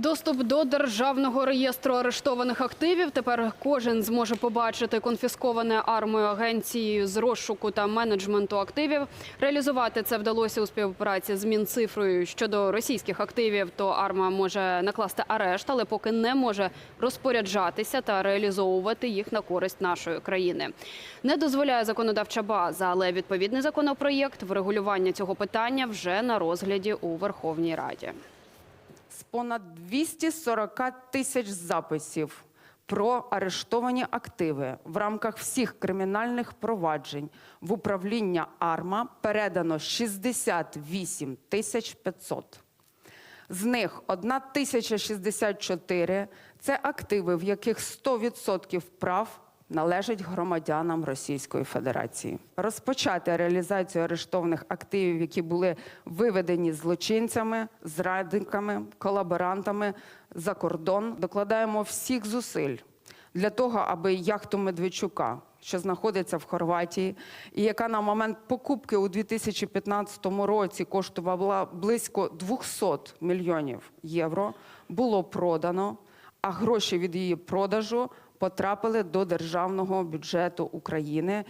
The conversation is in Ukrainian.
Доступ до державного реєстру арештованих активів. Тепер кожен зможе побачити конфісковане армою агенцією з розшуку та менеджменту активів. Реалізувати це вдалося у співпраці з Мінцифрою щодо російських активів. То арма може накласти арешт, але поки не може розпоряджатися та реалізовувати їх на користь нашої країни. Не дозволяє законодавча база, але відповідний законопроєкт врегулювання цього питання вже на розгляді у Верховній Раді. З понад 240 тисяч записів про арештовані активи в рамках всіх кримінальних проваджень в управління АРМА передано 68 тисяч 500. З них 1064 – це активи, в яких 100% прав належать громадянам Російської Федерації. Розпочати реалізацію арештованих активів, які були виведені злочинцями, зрадниками, колаборантами за кордон. Докладаємо всіх зусиль для того, аби яхту Медведчука, що знаходиться в Хорватії, і яка на момент покупки у 2015 році коштувала близько 200 мільйонів євро, було продано, а гроші від її продажу потрапили до державного бюджету України